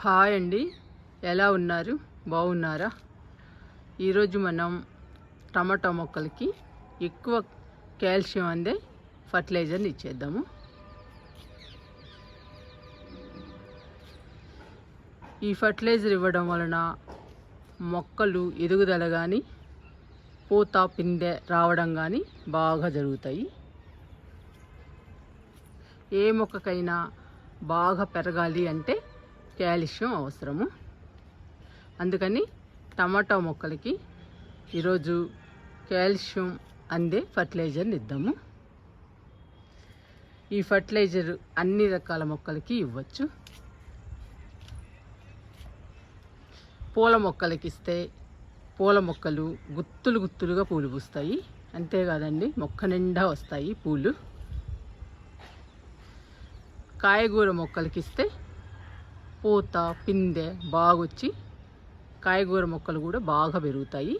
Hi అండి. ఎలా ఉన్నారు? బాగున్నారా? ఈరోజు మనం టమాటా మొక్కలకి ఎక్కువ కాల్షియం అందే ఫర్టిలైజర్ని ఇచ్చేద్దాము. ఈ ఫర్టిలైజర్ ఇవ్వడం వలన మొక్కలు ఎదుగుదల కానీ పూత పిందె రావడం కానీ బాగా జరుగుతాయి. ఏ మొక్కకైనా బాగా పెరగాలి అంటే కాల్షియం అవసరము. అందుకని టమాటా మొక్కలకి ఈరోజు కాల్షియం అందే ఫర్టిలైజర్ని ఇద్దాము. ఈ ఫర్టిలైజర్ అన్ని రకాల మొక్కలకి ఇవ్వచ్చు. పూల మొక్కలకి ఇస్తే పూల మొక్కలు గుత్తులు గుత్తులుగా పూలు పూస్తాయి. అంతేకాదండి మొక్క నిండా వస్తాయి పూలు. కాయగూర మొక్కలకి ఇస్తే పూత పిందె బాగొచ్చి కాయగూర మొక్కలు కూడా బాగా పెరుగుతాయి.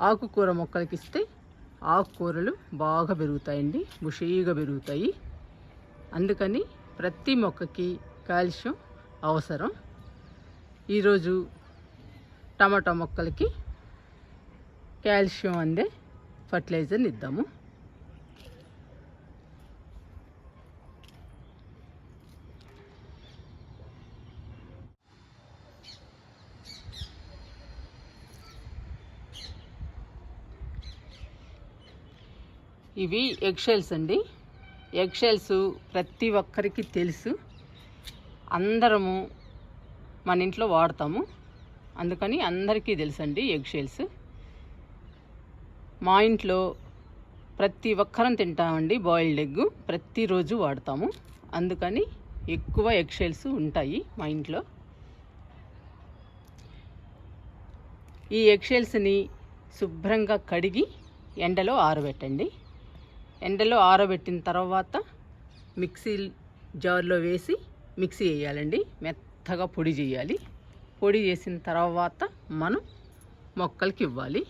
ఆకుకూర మొక్కలకి ఇస్తే ఆకుకూరలు బాగా పెరుగుతాయండి బుషీగా పెరుగుతాయి. అందుకని ప్రతి మొక్కకి కాల్షియం అవసరం. ఈరోజు టమాటా మొక్కలకి కాల్షియం అందే ఫర్టిలైజర్ని ఇద్దాము. ఇవి ఎగ్షెల్స్ అండి. ఎగ్షెల్స్ ప్రతి ఒక్కరికి తెలుసు. అందరము మన ఇంట్లో వాడతాము. అందుకని అందరికీ తెలుసండి ఎగ్షెల్స్ మా ఇంట్లో ప్రతి ఒక్కరం తింటామండి బాయిల్డ్ ఎగ్. ప్రతిరోజు వాడతాము. అందుకని ఎక్కువ ఎగ్షెల్స్ ఉంటాయి మా ఇంట్లో. ఈ ఎగ్షెల్స్ని శుభ్రంగా కడిగి ఎండలో ఆరబెట్టండి. ఎండలో ఆరబెట్టిన తర్వాత మిక్సీ జార్లో వేసి మిక్సీ వేయాలండి. మెత్తగా పొడి చేయాలి. పొడి చేసిన తర్వాత మనం మొక్కలకి ఇవ్వాలి.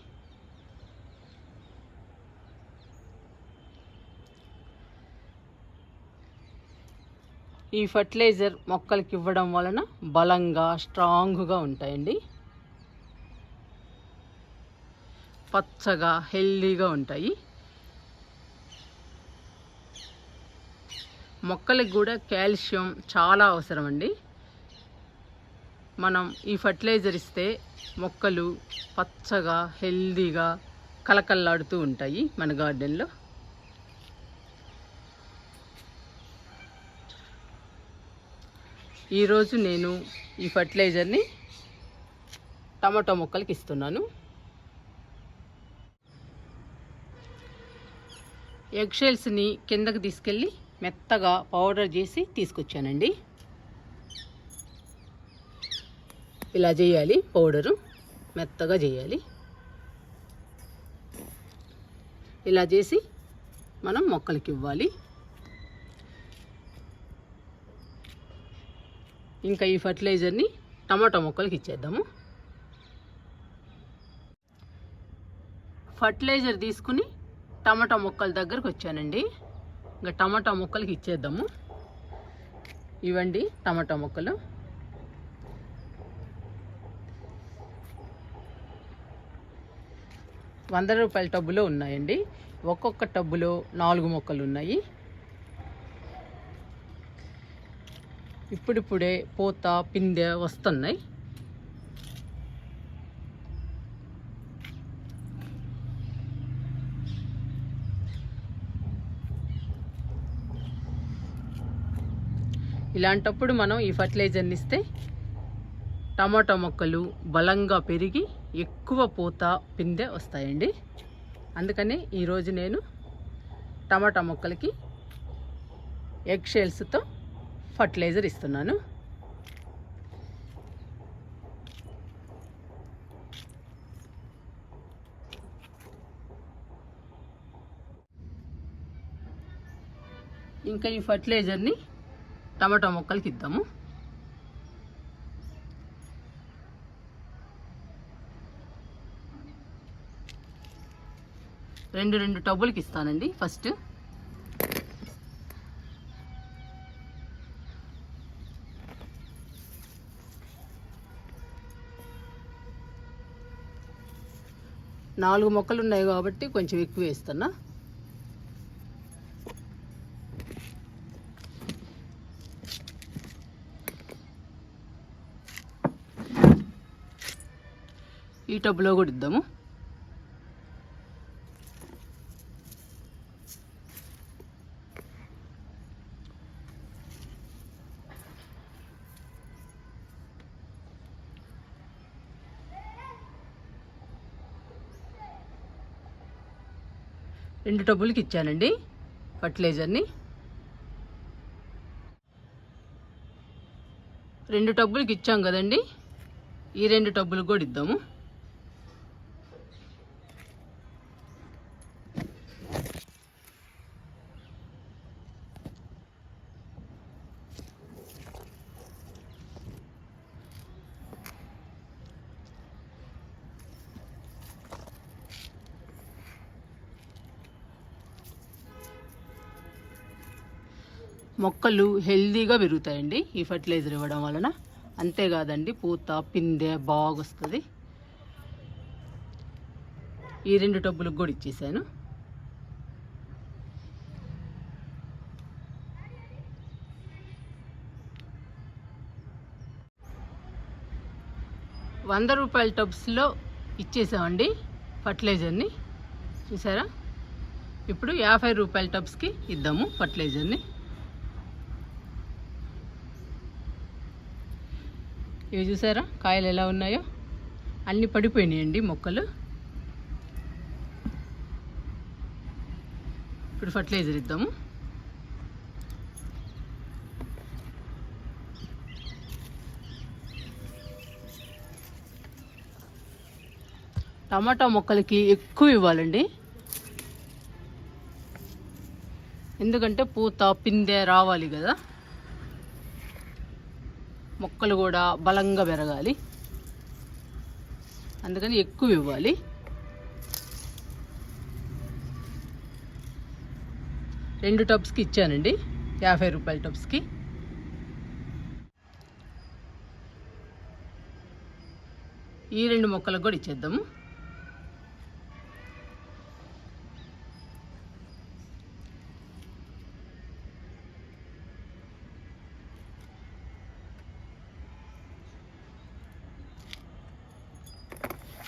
ఈ ఫర్టిలైజర్ మొక్కలకి ఇవ్వడం వలన బలంగా స్ట్రాంగ్గా ఉంటాయండి. పచ్చగా హెల్దీగా ఉంటాయి. మొక్కలకు కూడా కాల్షియం చాలా అవసరం అండి. మనం ఈ ఫర్టిలైజర్ ఇస్తే మొక్కలు పచ్చగా హెల్దీగా కలకల్లాడుతూ ఉంటాయి మన గార్డెన్లో. ఈరోజు నేను ఈ ఫర్టిలైజర్ని టమాటో మొక్కలకి ఇస్తున్నాను. ఎగ్షెల్స్ని కిందకు కిందకి తీసుకెళ్ళి మెత్తగా పౌడర్ చేసి తీసుకొచ్చానండి. ఇలా చేయాలి పౌడరు. మెత్తగా చేయాలి. ఇలా చేసి మనం మొక్కలకి ఇవ్వాలి. ఇంకా ఈ ఫర్టిలైజర్ని టమాటా మొక్కలకి ఇచ్చేద్దాము. ఫర్టిలైజర్ తీసుకుని టమాటా మొక్కల దగ్గరకు వచ్చానండి. ఇంకా టమాటా మొక్కలకి ఇచ్చేద్దాము. ఇవ్వండి టమాటా మొక్కలు. వంద రూపాయల టబ్బులో ఉన్నాయండి. ఒక్కొక్క టబ్బులో నాలుగు మొక్కలు ఉన్నాయి. ఇప్పుడిప్పుడే పూత పిందె వస్తున్నాయి. ఇలాంటప్పుడు మనం ఈ ఫర్టిలైజర్ని ఇస్తే టమాటా మొక్కలు బలంగా పెరిగి ఎక్కువ పూత పిందె వస్తాయండి. అందుకని ఈరోజు నేను టమాటా మొక్కలకి ఎగ్ షెల్స్తో ఫర్టిలైజర్ ఇస్తున్నాను. ఇంకా ఈ ఫర్టిలైజర్ని టమాటా ముక్కలకి ఇద్దాము రెండు రెండు టబ్బులకి ఇస్తానండి ఫస్ట్. నాలుగు మొక్కలు ఉన్నాయి కాబట్టి కొంచెం ఎక్కువ వేస్తున్నా. ఈ టబ్లో కూడా ఇద్దాము. రెండు టబ్బులకి ఇచ్చానండి ఫర్టిలైజర్ని. రెండు టబ్బులకి ఇచ్చాం కదండి. ఈ రెండు టబ్బులకు కూడా ఇద్దాము. మొక్కలు హెల్దీగా పెరుగుతాయండి. ఈ ఫర్టిలైజర్ ఇవ్వడం వలన. అంతేకాదండి పూత పిందె బాగా వస్తుంది. ఈ రెండు టబ్బులకు కూడా ఇచ్చేసాను. వంద రూపాయల టబ్స్లో ఇచ్చేసామండి ఫర్టిలైజర్ని. చూసారా? ఇప్పుడు యాభై రూపాయల టబ్స్కి ఇద్దాము ఫర్టిలైజర్ని. ఇవి చూసారా? కాయలు ఎలా ఉన్నాయో? అన్నీ పడిపోయినాయండి మొక్కలు. ఇప్పుడు ఫర్టిలైజర్ ఇద్దాము. టమాటా మొక్కలకి ఎక్కువ ఇవ్వాలండి. ఎందుకంటే పూత పిందె రావాలి కదా. మొక్కలు కూడా బలంగా పెరగాలి. అందుకని ఎక్కువ ఇవ్వాలి. రెండు టబ్స్కి ఇచ్చానండి. యాభై రూపాయల టబ్స్కి. ఈ రెండు మొక్కలకు కూడా ఇచ్చేద్దాము.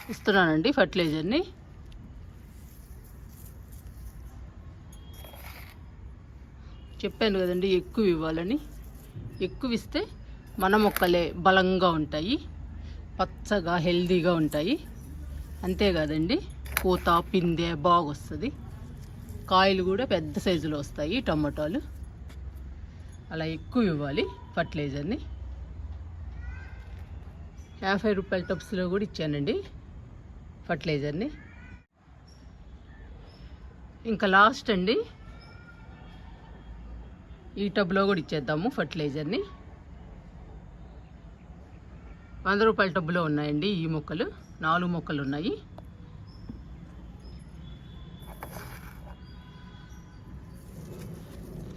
ఇస్తున్నానండి ఫర్టిలైజర్ని. చెప్పాను కదండి ఎక్కువ ఇవ్వాలని. ఎక్కువ ఇస్తే మన మొక్కలే బలంగా ఉంటాయి పచ్చగా హెల్దీగా ఉంటాయి. అంతేకాదండి పూత పిందె బాగొస్తుంది కాయలు కూడా పెద్ద సైజులో వస్తాయి టమాటాలు. అలా ఎక్కువ ఇవ్వాలి ఫర్టిలైజర్ని. యాభై రూపాయల టబ్స్లో కూడా ఇచ్చానండి. ఫర్టిలైజర్ని. ఇంకా లాస్ట్ అండి. ఈ టబ్లో కూడా ఇచ్చేద్దాము ఫర్టిలైజర్ని. వంద రూపాయల టబ్బులో ఉన్నాయండి ఈ మొక్కలు. నాలుగు మొక్కలు ఉన్నాయి.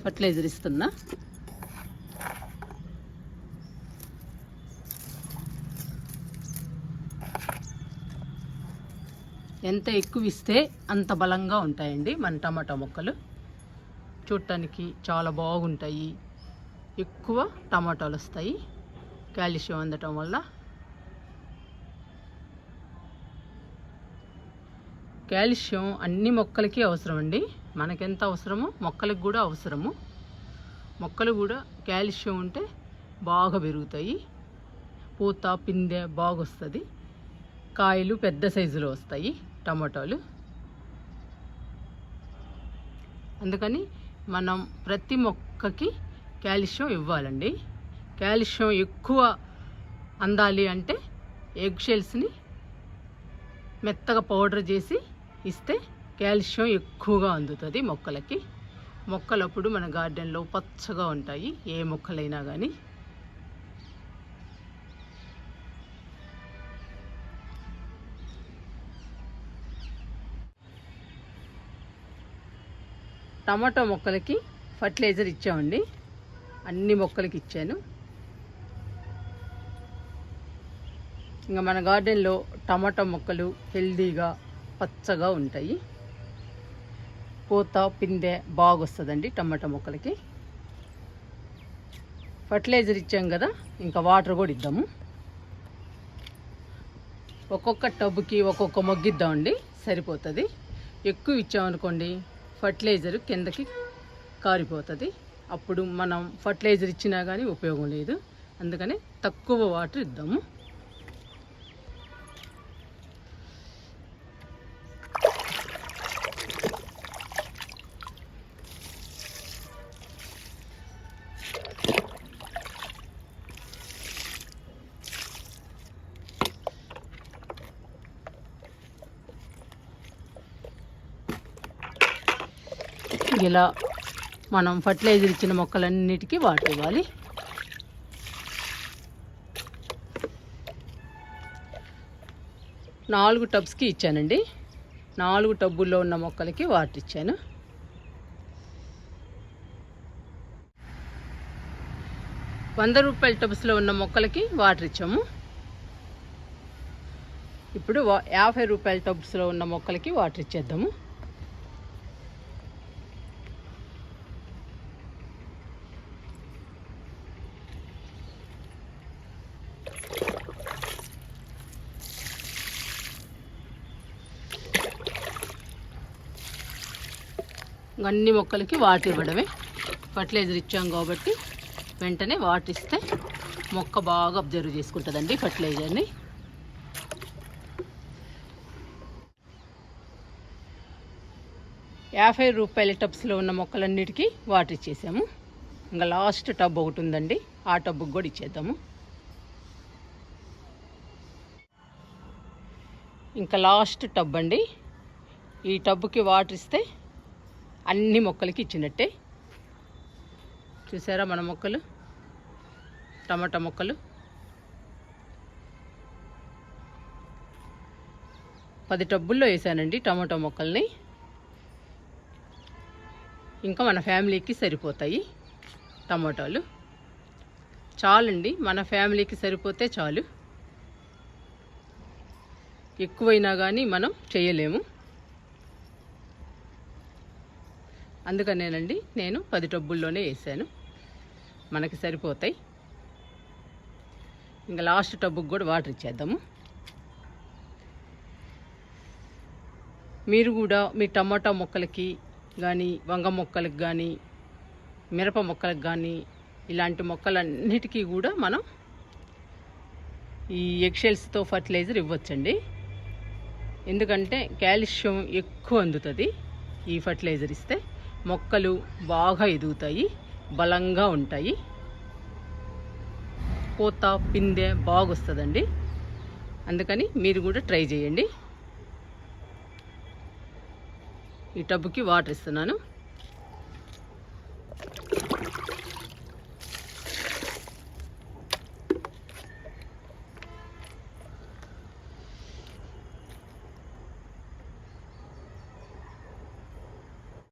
ఫర్టిలైజర్ ఇస్తున్నా. ఎంత ఎక్కువ ఇస్తే అంత బలంగా ఉంటాయండి మన టమాటా మొక్కలు. చూడటానికి చాలా బాగుంటాయి. ఎక్కువ టమాటాలు వస్తాయి. కాల్షియం అందటం వల్ల. కాల్షియం అన్ని మొక్కలకి అవసరం అండి మనకెంత అవసరమో మొక్కలకు కూడా అవసరము. మొక్కలు కూడా కాల్షియం ఉంటే బాగా పెరుగుతాయి. పూత పిందె బాగా వస్తుంది కాయలు పెద్ద సైజులో వస్తాయి. టమాటాలు. అందుకని మనం ప్రతి మొక్కకి కాల్షియం ఇవ్వాలండి. కాల్షియం ఎక్కువ అందాలి అంటే ఎగ్ షెల్స్ని మెత్తగా పౌడర్ చేసి ఇస్తే కాల్షియం ఎక్కువగా అందుతుంది మొక్కలకి. మొక్కలప్పుడు మన గార్డెన్లో పచ్చగా ఉంటాయి ఏ మొక్కలైనా కానీ టమాటో మొక్కలకి ఫర్టిలైజర్ ఇచ్చామండి. అన్ని మొక్కలకి ఇచ్చాను. ఇంకా మన గార్డెన్లో టమాటా మొక్కలు హెల్దీగా పచ్చగా ఉంటాయి. పూత పిందె బాగా వస్తుందండి టమాటా మొక్కలకి. ఫర్టిలైజర్ ఇచ్చాం కదా ఇంకా వాటర్ కూడా ఇద్దాము. ఒక్కొక్క టబ్కి ఒక్కొక్క మొగ్గిద్దామండి సరిపోతుంది. ఎక్కువ ఇచ్చామనుకోండి ఫర్టిలైజర్ కిందకి కారిపోతుంది. అప్పుడు మనం ఫర్టిలైజర్ ఇచ్చినా కానీ ఉపయోగం లేదు. అందుకని తక్కువ వాటర్ ఇద్దాము. ఇలా మనం ఫర్టిలైజర్ ఇచ్చిన మొక్కలన్నిటికీ వాటర్ ఇవ్వాలి. నాలుగు టబ్స్కి ఇచ్చానండి. నాలుగు టబ్బుల్లో ఉన్న మొక్కలకి వాటర్ ఇచ్చాను. వంద రూపాయల టబ్స్లో ఉన్న మొక్కలకి వాటర్ ఇచ్చాము. ఇప్పుడు వా- యాభై రూపాయల టబ్స్లో ఉన్న మొక్కలకి వాటర్ ఇచ్చేద్దాము. అన్ని మొక్కలకి వాటర్ ఇవ్వడమే. ఫర్టిలైజర్ ఇచ్చాం కాబట్టి వెంటనే వాటర్ ఇస్తే మొక్క బాగా అబ్జర్వ్ చేసుకుంటుందండి ఫర్టిలైజర్ని. యాభై రూపాయల టబ్స్లో ఉన్న మొక్కలన్నిటికీ వాటర్ ఇచ్చేసాము. ఇంకా లాస్ట్ టబ్ ఒకటి ఉందండి. ఆ టబ్కి కూడా ఇచ్చేద్దాము. ఇంకా లాస్ట్ టబ్ అండి. ఈ టబ్కి వాటర్ ఇస్తే అన్ని మొక్కలకి ఇచ్చినట్టే. చూసారా మన మొక్కలు? టమాటా మొక్కలు. పది టబ్బుల్లో వేసానండి టమాటో మొక్కల్ని. ఇంకా మన ఫ్యామిలీకి సరిపోతాయి టమాటాలు. చాలండి మన ఫ్యామిలీకి సరిపోతే చాలు. ఎక్కువైనా కానీ మనం చేయలేము. అందుకనేనండి నేను పది టబ్బుల్లోనే వేసాను. మనకి సరిపోతాయి. ఇంకా లాస్ట్ టబ్బుకి కూడా వాటర్ ఇచ్చేద్దాము. మీరు కూడా మీ టమాటా మొక్కలకి కానీ వంగ మొక్కలకు కానీ మిరప మొక్కలకు కానీ ఇలాంటి మొక్కలన్నిటికీ కూడా మనం ఈ ఎగ్షెల్స్తో ఫర్టిలైజర్ ఇవ్వచ్చండి. ఎందుకంటే కాల్షియం ఎక్కువ అందుతుంది ఈ ఫర్టిలైజర్ ఇస్తే. మొక్కలు బాగా ఎదుగుతాయి బలంగా ఉంటాయి. పూత పిందె బాగొస్తుందండి. అందుకని మీరు కూడా ట్రై చేయండి. ఈ టబ్కి వాటర్ ఇస్తున్నాను.